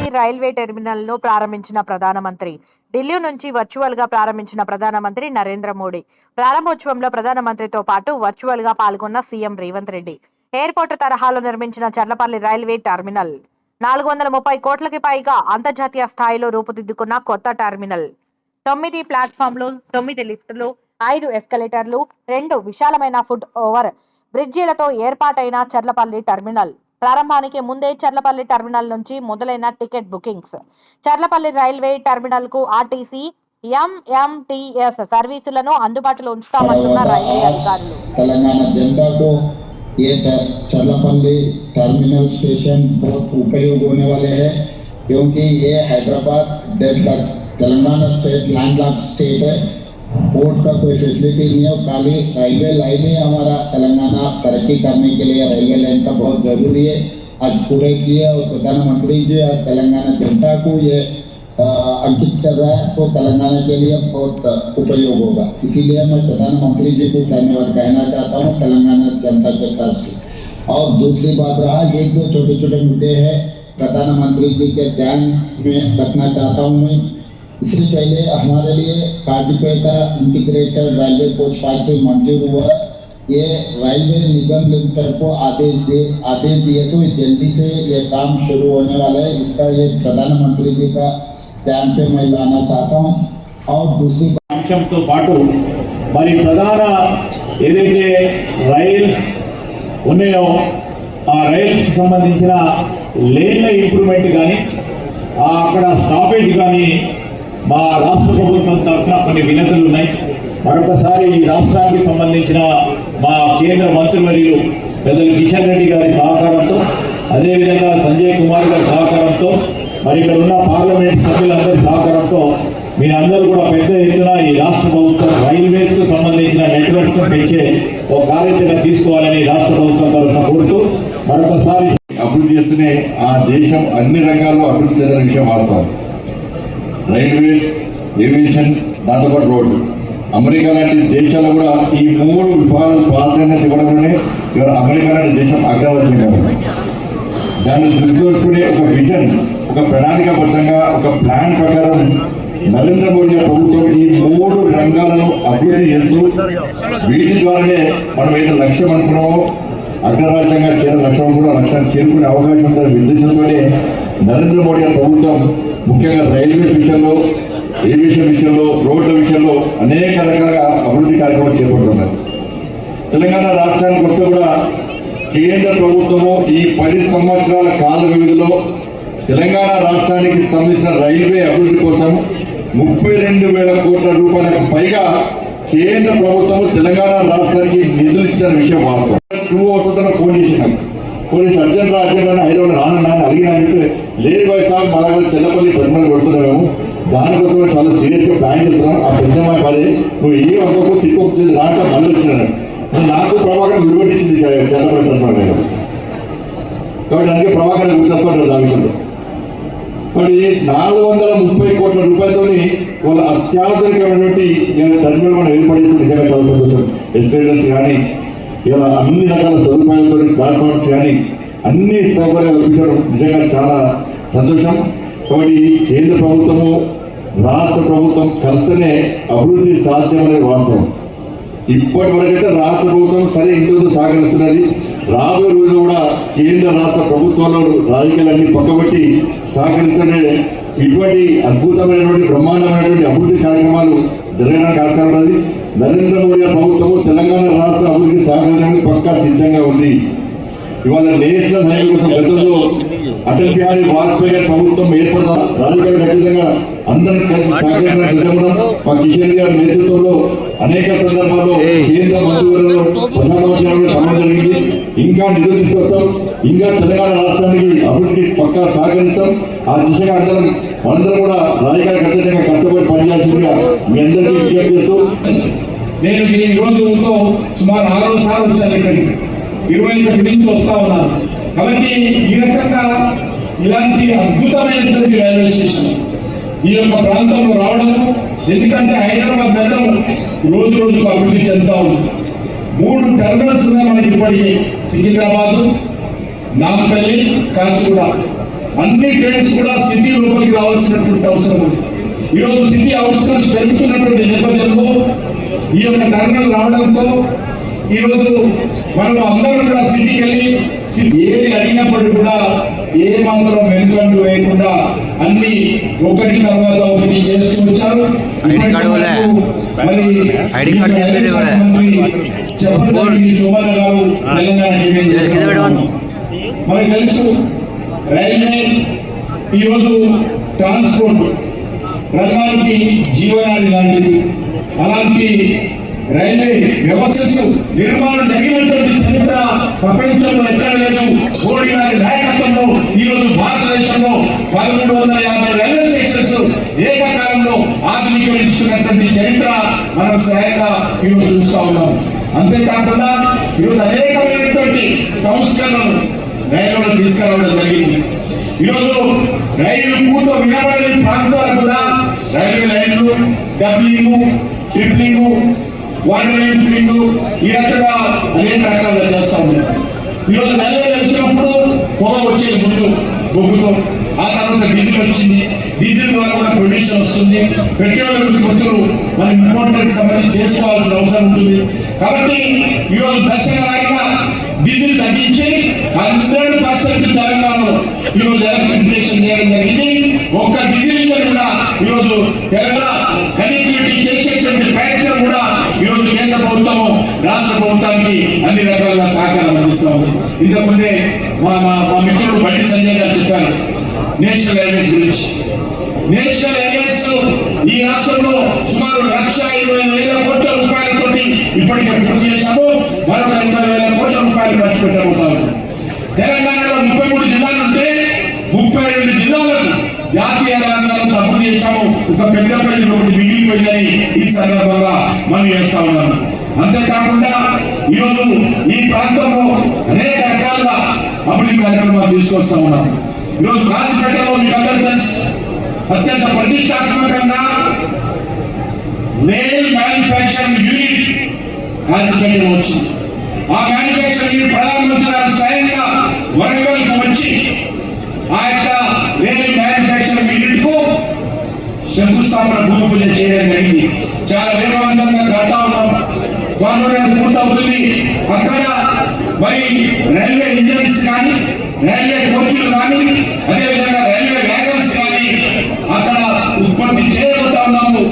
Delhi railway టెర్మినల్ను ప్రారంభించిన ప్రధానమంత్రి ఢిల్లీ నుంచి వర్చువల్గా ప్రారంభించిన ప్రధానమంత్రి నరేంద్ర మోడీ. ప్రారంభోత్సవంలో ప్రధానమంత్రితో పాటు వర్చువల్గా పాల్గొన్న సీఎం రేవంత్ రెడ్డి. ఎయిర్పోర్ట్ తరహాలో నిర్మించిన చర్లపల్లి రైల్వే టెర్మినల్. నాలుగు వందల ముప్పై కోట్లకి పైగా అంతర్జాతీయ స్థాయిలో రూపుదిద్దుకున్న కొత్త టెర్మినల్. తొమ్మిది ప్లాట్ఫామ్లు తొమ్మిది లిఫ్టులు ఐదు ఎస్కలేటర్లు రెండు విశాలమైన ఫుట్ ఓవర్ బ్రిడ్జీలతో ఏర్పాటైన చర్లపల్లి టెర్మినల్. ప్రారంభానికి ముందే చర్లపల్లి టెర్మినల్ నుంచి మొదలైన ticket bookings Charlapalli railway terminal కు ఆర్టీసీ ఎంఎంటీఎస్ సర్వీసులను అందుబాటులో ఉంచుతామంటున్న రైల్వే అధికారులు तेलंगाना जनता को ये ट- चर्लापल्ली टर्मिनल स्टेशन बहुत उपयोग होने वाले हैं क्योंकि ये Hyderabad develop Telangana state landlock state है पोर्ट का कोई फैसिलिटी नहीं है और खाली रेलवे लाइन ही हमारा तेलंगाना तरक्की करने के लिए रेलवे लाइन का बहुत ज़रूरी है। आज पूरे किए और प्रधानमंत्री जी और तेलंगाना जनता को ये अंकित कर रहा है तो तेलंगाना के लिए बहुत उपयोग होगा। इसीलिए मैं प्रधानमंत्री जी को धन्यवाद कहना चाहता हूँ तेलंगाना जनता के तरफ़ से। और दूसरी बात रहा, ये दो छोटे छोटे मुद्दे हैं, प्रधानमंत्री जी के ध्यान में रखना चाहता हूँ मैं। इससे पहले हमारे लिए Kazipeta integrated railway coach factory मंजूर हुआ ये रेलवे निगम लिमिटेड को आदेश दे आदेश दिए तो जल्दी से ये काम शुरू होने वाला है इसका ये प्रधानमंत्री जी का ध्यान पे मैं लाना चाहता हूँ और दूसरी అంశంతో పాటు మరి ప్రధాన ఏదైతే రైల్స్ ఉన్నాయో ఆ రైల్స్ సంబంధించిన లేన్ల ఇంప్రూవ్మెంట్ కానీ ఆ అక్కడ స్టాపేజ్ కానీ మా రాష్ట్ర ప్రభుత్వం తరఫున కొన్ని వినతులు ఉన్నాయి. మరొకసారి ఈ రాష్ట్రానికి సంబంధించిన మా కేంద్ర మంత్రివర్యులు పెద్దలు కిషన్ రెడ్డి గారి సహకారంతో అదేవిధంగా సంజయ్ కుమార్ గారి సహకారంతో మరి ఇక్కడ ఉన్న పార్లమెంట్ సభ్యులందరి సహకారంతో మీరందరూ కూడా పెద్ద ఎత్తున ఈ రాష్ట్ర ప్రభుత్వం రైల్వేస్కు సంబంధించిన నెట్వర్క్ పెంచే ఒక కార్యాచరణ తీసుకోవాలని రాష్ట్ర ప్రభుత్వం తరఫున కోరుతూ మరొకసారి అభివృద్ధి చేస్తూనే ఆ దేశం అన్ని రంగాల్లో అభివృద్ధి చెందిన విషయం వాస్తవం. రైల్వేస్ ఏవియేషన్ దాంతోపాటు రోడ్డు అమెరికా లాంటి దేశాలు కూడా ఈ మూడు విభాగాలు ప్రాధాన్యత ఇవ్వడంలోనే ఇవాళ అమెరికా లాంటి దేశం అగ్రవర్తి కాబట్టి దాన్ని దృష్టిలో పెట్టుకునే ఒక విజన్ ఒక ప్రణాళికాబద్ధంగా ఒక ప్లాన్ ప్రకారం నరేంద్ర మోడీ ప్రభుత్వం ఈ మూడు రంగాలను అభివృద్ధి చేస్తూ వీటి ద్వారానే మనం ఏదో లక్ష్యం అనుకున్నామో అగ్రరాజ్యంగా చేరే లక్ష్యం కూడా లక్ష్యాన్ని చేరుకునే అవకాశం ఉందని ఉద్దేశంతోనే నరేంద్ర మోడీ ప్రభుత్వం ముఖ్యంగా రైల్వేస్ విషయంలో ఏవియేషన్ విషయంలో రోడ్ల విషయంలో అనేక రకాల అభివృద్ధి కార్యక్రమాలు చేపడుతున్నారు. తెలంగాణ రాష్ట్రానికి వస్తే కూడా కేంద్ర ప్రభుత్వము ఈ పది సంవత్సరాల కాల వ్యవధిలో తెలంగాణ రాష్ట్రానికి సంబంధించిన రైల్వే అభివృద్ధి కోసం ముప్పై రెండు వేల కోట్ల రూపాయలకు పైగా కేంద్ర ప్రభుత్వం తెలంగాణ రాష్ట్రానికి నిధులు ఇచ్చిన విషయం వాస్తవం. టూ అవర్స్ ఫోన్ చేసినాం. ఫోన్ చేసి అర్జెంట్ అర్జెంట్ అని హైదరాబాద్ రానన్నా అని అడిగినా అని చెప్పి లేదు బాయ్ సార్ మన చిన్నపల్లి చెల్లపల్లి పెద్దమని కొడుతున్నాము దానికోసం చాలా సీరియస్గా ప్లాన్ చేస్తున్నాం. ఆ పెద్దమ్మాయి పదే నువ్వు ఏ ఒక్కొక్క చేసి దాంట్లో మళ్ళీ వచ్చినాను. నాకు ప్రభాకర్ విడిపట్టించింది చిన్నపల్లి పెద్దమ్మ కాబట్టి అందుకే ప్రభాకర్ గుర్తొస్తుంటారు ఆ విషయంలో. మరి నాలుగు వందల ముప్పై కోట్ల రూపాయలతోని వాళ్ళ అత్యాధునికమైనటువంటి టర్మినల్ మనం ఏర్పడేసి నిజంగా చాలా సంతోషం. ఎస్టేటర్స్ కానీ ఇలా అన్ని రకాల సదుపాయాలతో ప్లాట్ఫామ్స్ కానీ అన్ని సౌకర్యాలు నిజంగా చాలా సంతోషం. కాబట్టి కేంద్ర ప్రభుత్వము రాష్ట్ర ప్రభుత్వం కలిస్తేనే అభివృద్ధి సాధ్యమనేది వాస్తవం. ఇప్పటి వరకైతే రాష్ట్ర ప్రభుత్వం సరే ఇంతకు సహకరిస్తున్నది. రాబోయే రోజు కూడా కేంద్ర రాష్ట్ర ప్రభుత్వాలు రాజకీయాలన్నీ పక్కబట్టి సహకరిస్తేనే ఇటువంటి అద్భుతమైనటువంటి బ్రహ్మాండమైనటువంటి అభివృద్ధి కార్యక్రమాలు జరగడానికి ఆస్కారం ఉన్నది. నరేంద్ర మోడీ ప్రభుత్వము తెలంగాణ రాష్ట్ర అభివృద్ధి సహకరించడానికి పక్కా సిద్ధంగా ఉంది. ఇవాళ నేషనల్ హైవే కోసం గతంలో అటల్ బిహారీ వాజ్పేయి గారి ప్రభుత్వం ఏర్పడతా రాజకీయ ఖచ్చితంగా అందరం కలిసి సహకరించిన సిద్ధంగా మా కిషన్ గారి నేతృత్వంలో అనేక సందర్భాల్లో కేంద్ర మంత్రివర్గంలో ప్రధానమంత్రి సమావేశం జరిగింది. ఇంకా నిధులు తీసుకొస్తాం ఇంకా తెలంగాణ రాష్ట్రానికి అభివృద్ధి పక్కా సహకరిస్తాం. ఆ దిశగా అందరం అందరం కూడా రాజకీయ ఖచ్చితంగా కష్టపడి పనిచేయాల్సిందిగా మీ అందరికీ విజ్ఞప్తి చేస్తూ నేను ఈ రోజుతో సుమారు ఆరు సార్లు వచ్చాను ఇక్కడికి. ఇరవై తొమ్మిది నుంచి వస్తా ఉన్నారు. కాబట్టి ఈ రకంగా ఇలాంటి అద్భుతమైనటువంటి రైల్వే స్టేషన్ ఈ యొక్క ప్రాంతంలో రావడం ఎందుకంటే హైదరాబాద్ నగరం రోజు రోజుకు అభివృద్ధి చెందుతా ఉంది. మూడు టెర్మినల్స్ ఉన్నాయి మనకి ఇప్పటికీ. సికింద్రాబాద్ నాంపల్లి కాచిగూడ అన్ని ట్రైన్స్ కూడా సిటీ లోపలికి రావాల్సినటువంటి అవసరం ఉంది. ఈరోజు సిటీ అవసరం పెరుగుతున్నటువంటి నేపథ్యంలో ఈ యొక్క టెర్మినల్ రావడంతో ఈరోజు మనం అందరం కూడా సిటీకి వెళ్ళి ఏది అడిగినప్పటికీ కూడా ఏ మాత్రం వెనుకంటూ వేయకుండా అన్ని ఒకటి తర్వాత ఒకటి చేస్తూ వచ్చారు. ఐడి కార్డు ఇవ్వలే. మరి చెప్పండి. శోభన గారు తెలంగాణ తెలుసు రైల్వే ఈరోజు ట్రాన్స్పోర్ట్. రంగానికి జీవనాడి లాంటిది. అలాంటి రైల్వే వ్యవస్థకు నిర్మాణం జరిగినటువంటి చరిత్ర ప్రపంచంలో ఎక్కడ లేదు? మోడీ గారి నాయకత్వంలో ఈరోజు భారతదేశంలో పదమూడు వందల యాభై రైల్వే స్టేషన్స్ ఏకకాలంలో ఆధునీకరించుకున్నటువంటి చరిత్ర మనం స్వయంగా ఈరోజు చూస్తా ఉన్నాం. అంతేకాకుండా ఈరోజు అనేకమైనటువంటి సంస్కరణలు రైళ్ళలో తీసుకురావడం జరిగింది. ఈరోజు రైలు పూర్తి వినబడని ప్రాంతాలు కూడా రైల్వే లైన్లు డబ్లింగ్ ట్రిప్లింగ్ వాటర్ ట్రిప్లింగ్ ఈ రకంగా అనేక రకాలుగా చేస్తా ఉన్నారు ఈరోజు రైల్వే వెళ్తున్నప్పుడు పొగ వచ్చే ముందు బొగ్గుతో ఆ తర్వాత డీజిల్ వచ్చింది. డీజిల్ ద్వారా కూడా పొల్యూషన్ వస్తుంది. పెట్రోల్ గుర్తులు మన ఇంపార్టెంట్ సంబంధించి చేసుకోవాల్సిన అవసరం ఉంటుంది. కాబట్టి ఈరోజు దశగా డీజిల్ తగ్గించి హండ్రెడ్ పర్సెంట్ తెలంగాణలో ఈరోజు ఎలక్ట్రిఫికేషన్ చేయడం జరిగింది. ఒక్క డీజిల్ కూడా ఈరోజు తెలంగాణ కనెక్టివిటీ ఇంతకుముందే మా మా మా మిత్రుడు బండి సంజయ్ గారు చెప్పారు నేషనల్ హైవేస్ గురించి. నేషనల్ హైవేస్ ఈ రాష్ట్రంలో సుమారు లక్ష ఇరవై వేల కోట్ల రూపాయలతోటి ఇప్పటికే పూర్తి చేశాము. మరొక ఇరవై వేల కోట్ల రూపాయలు ఖర్చు పెట్టబోతాము తెలంగాణలో ముప్పై మూడు జిల్లాలు ఉంటే ముప్పై రెండు జిల్లాలకు జాతీయ రహదారులను అభివృద్ధి చేశాము. ఒక పెద్ద ప్రజలు ఒకటి మిగిలిపోయిందని ఈ సందర్భంగా మనం చేస్తా ఉన్నాము. అంతేకాకుండా ఈరోజు ఈ ప్రాంతంలో అనేక రకాలుగా అభివృద్ధి కార్యక్రమాలు తీసుకొస్తా ఉన్నాం. ఈరోజు కాశీపేటలో మీకు అందరూ తెలుసు అత్యంత ప్రతిష్టాత్మకంగా రైల్ మ్యానుఫ్యాక్చరింగ్ యూనిట్ కాశీపేటలో వచ్చింది. ఆ మ్యానుఫ్యాక్చరింగ్ యూనిట్ ప్రధానమంత్రి గారు స్వయంగా వరంగల్కి వచ్చి ఆ యొక్క రైల్ మ్యానుఫ్యాక్చరింగ్ యూనిట్కు శంకుస్థాపన భూమి పూజ చేయడం జరిగింది చాలా వేగవంతంగా కడతా ఉన్నాం గవర్నమెంట్ అక్కడ మరి రైల్వే ఇంజనీర్స్ కానీ రైల్వే కోచ్లు కానీ అదేవిధంగా రైల్వే వ్యాగన్స్ కానీ అక్కడ ఉత్పత్తి చేయబోతా ఉన్నాము.